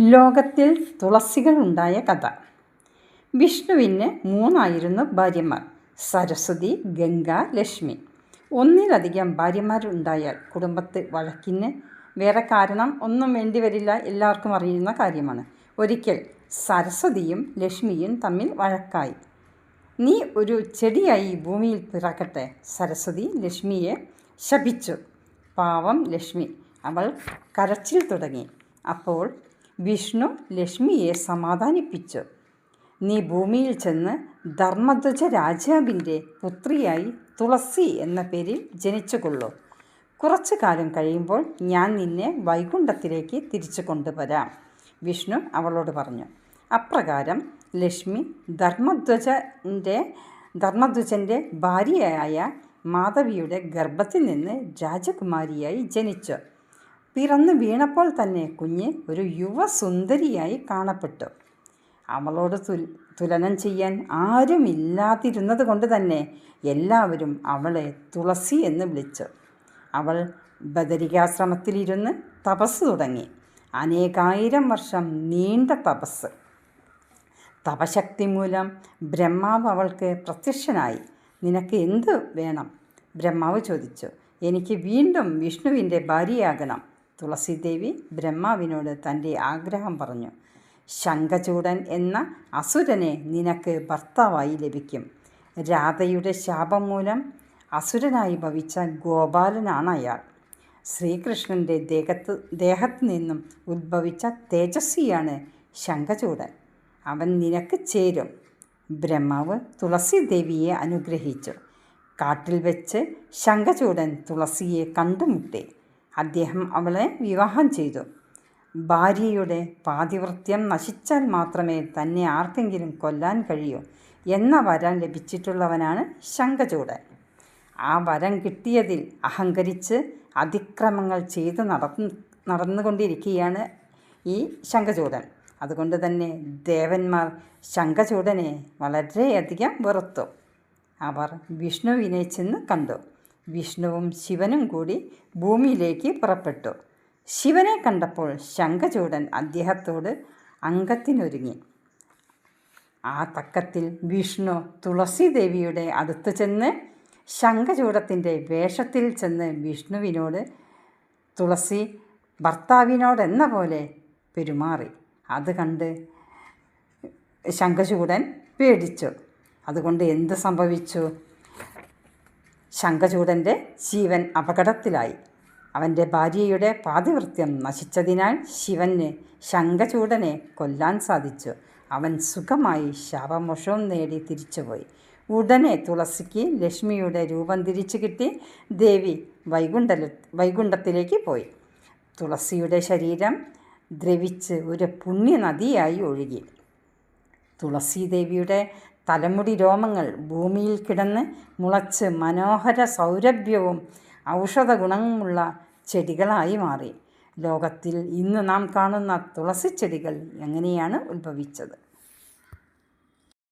ലോകത്തിൽ തുളസികൾ ഉണ്ടായ കഥ. വിഷ്ണുവിന് മൂന്നായിരുന്നു ഭാര്യമാർ സരസ്വതി ഗംഗ ലക്ഷ്മി. ഒന്നിലധികം ഭാര്യമാരുണ്ടായാൽ കുടുംബത്ത് വഴക്കിന് വേറെ കാരണം ഒന്നും വേണ്ടി വരില്ല എല്ലാവർക്കും അറിയുന്ന കാര്യമാണ്. ഒരിക്കൽ സരസ്വതിയും ലക്ഷ്മിയും തമ്മിൽ വഴക്കായി. നീ ഒരു ചെടിയായി ഭൂമിയിൽ പിറക്കട്ടെ സരസ്വതി ലക്ഷ്മിയെ ശപിച്ചു. പാവം ലക്ഷ്മി അവൾ കരച്ചിൽ തുടങ്ങി. അപ്പോൾ വിഷ്ണു ലക്ഷ്മിയെ സമാധാനിപ്പിച്ചു. നീ ഭൂമിയിൽ ചെന്ന് ധർമ്മധ്വജ രാജാവിന്റെ പുത്രിയായി തുളസി എന്ന പേരിൽ ജനിച്ചുകൊള്ളൂ. കുറച്ചു കാലം കഴിയുമ്പോൾ ഞാൻ നിന്നെ വൈകുണ്ഠത്തിലേക്ക് തിരിച്ചു കൊണ്ടുവരാം വിഷ്ണു അവളോട് പറഞ്ഞു. അപ്രകാരം ലക്ഷ്മി ധർമ്മധ്വജന്റെ ധർമ്മധ്വജന്റെ ഭാര്യയായ മാധവിയുടെ ഗർഭത്തിൽ നിന്ന് രാജകുമാരിയായി ജനിച്ചു. പിറന്നു വീണപ്പോൾ തന്നെ കുഞ്ഞ് ഒരു യുവസുന്ദരിയായി കാണപ്പെട്ടു. അവളോട് തുൽ തുലനം ചെയ്യാൻ ആരുമില്ലാതിരുന്നത് കൊണ്ട് തന്നെ എല്ലാവരും അവളെ തുളസി എന്ന് വിളിച്ചു. അവൾ ബദരികാശ്രമത്തിലിരുന്ന് തപസ് തുടങ്ങി. അനേകായിരം വർഷം നീണ്ട തപസ് തപശക്തി മൂലം ബ്രഹ്മാവ് അവൾക്ക് പ്രത്യക്ഷനായി. നിനക്ക് എന്ത് വേണം? ബ്രഹ്മാവ് ചോദിച്ചു. എനിക്ക് വീണ്ടും വിഷ്ണുവിന്റെ ഭാര്യയാകണം. തുളസിദേവി ബ്രഹ്മാവിനോട് തന്റെ ആഗ്രഹം പറഞ്ഞു. ശംഖചൂടൻ എന്ന അസുരനെ നിനക്ക് ഭർത്താവായി ലഭിക്കും. രാധയുടെ ശാപം മൂലം അസുരനായി ഭവിച്ച ഗോപാലനാണ് അയാൾ. ശ്രീകൃഷ്ണന്റെ ദേഹത്ത് ദേഹത്ത് നിന്നും ഉദ്ഭവിച്ച തേജസ്വിയാണ് ശംഖചൂടൻ. അവൻ നിനക്ക് ചേരും. ബ്രഹ്മാവ് തുളസിദേവിയെ അനുഗ്രഹിച്ചു. കാട്ടിൽ വെച്ച് ശംഖചൂടൻ തുളസിയെ കണ്ടുമുട്ടി. അദ്ദേഹം അവളെ വിവാഹം ചെയ്തു. ഭാര്യയുടെ പാതിവൃത്യം നശിച്ചാൽ മാത്രമേ തന്നെ ആർക്കെങ്കിലും കൊല്ലാൻ കഴിയൂ എന്ന വരം ലഭിച്ചിട്ടുള്ളവനാണ് ശങ്കചൂടൻ ആ വരം കിട്ടിയതിൽ അഹങ്കരിച്ച് അതിക്രമങ്ങൾ ചെയ്ത് നടന്ന് നടന്നുകൊണ്ടിരിക്കുകയാണ് ഈ ശങ്കചൂടൻ അതുകൊണ്ട് തന്നെ ദേവന്മാർ ശങ്കചൂടനെ വളരെയധികം വെറുത്തു. അവർ വിഷ്ണുവിനെ ചെന്ന് കണ്ടു. വിഷ്ണുവും ശിവനും കൂടി ഭൂമിയിലേക്ക് പുറപ്പെട്ടു. ശിവനെ കണ്ടപ്പോൾ ശംഖചൂടൻ അദ്ദേഹത്തോട് അംഗത്തിനൊരുങ്ങി. ആ തക്കത്തിൽ വിഷ്ണു തുളസിദേവിയുടെ അടുത്ത് ചെന്ന് ശംഖചൂടത്തിന്റെ വേഷത്തിൽ ചെന്ന് വിഷ്ണുവിനോട് തുളസി ഭർത്താവിനോടെന്ന പോലെ പെരുമാറി. അത് കണ്ട് ശംഖചൂടൻ പേടിച്ചു. അതുകൊണ്ട് എന്ത് സംഭവിച്ചു? ശംഖചൂടന്റെ ജീവൻ അപകടത്തിലായി. അവന്റെ ഭാര്യയുടെ പാതിവൃത്യം നശിച്ചതിനാൽ ശിവന് ശംഖചൂടനെ കൊല്ലാൻ സാധിച്ചു. അവൻ സുഖമായി ശാപമോഷവും നേടി തിരിച്ചുപോയി. ഉടനെ തുളസിക്ക് ലക്ഷ്മിയുടെ രൂപം തിരിച്ചു കിട്ടി. ദേവി വൈകുണ്ഠല വൈകുണ്ഠത്തിലേക്ക് പോയി. തുളസിയുടെ ശരീരം ദ്രവിച്ച് ഒരു പുണ്യനദിയായി ഒഴുകി. തുളസീദേവിയുടെ തലമുടി രോമങ്ങൾ ഭൂമിയിൽ കിടന്ന് മുളച്ച് മനോഹര സൗരഭ്യവും ഔഷധ ഗുണമുള്ള ചെടികളായി മാറി. ലോകത്തിൽ ഇന്ന് നാം കാണുന്ന തുളസി ചെടികൾ എങ്ങനെയാണ് ഉത്ഭവിച്ചത്?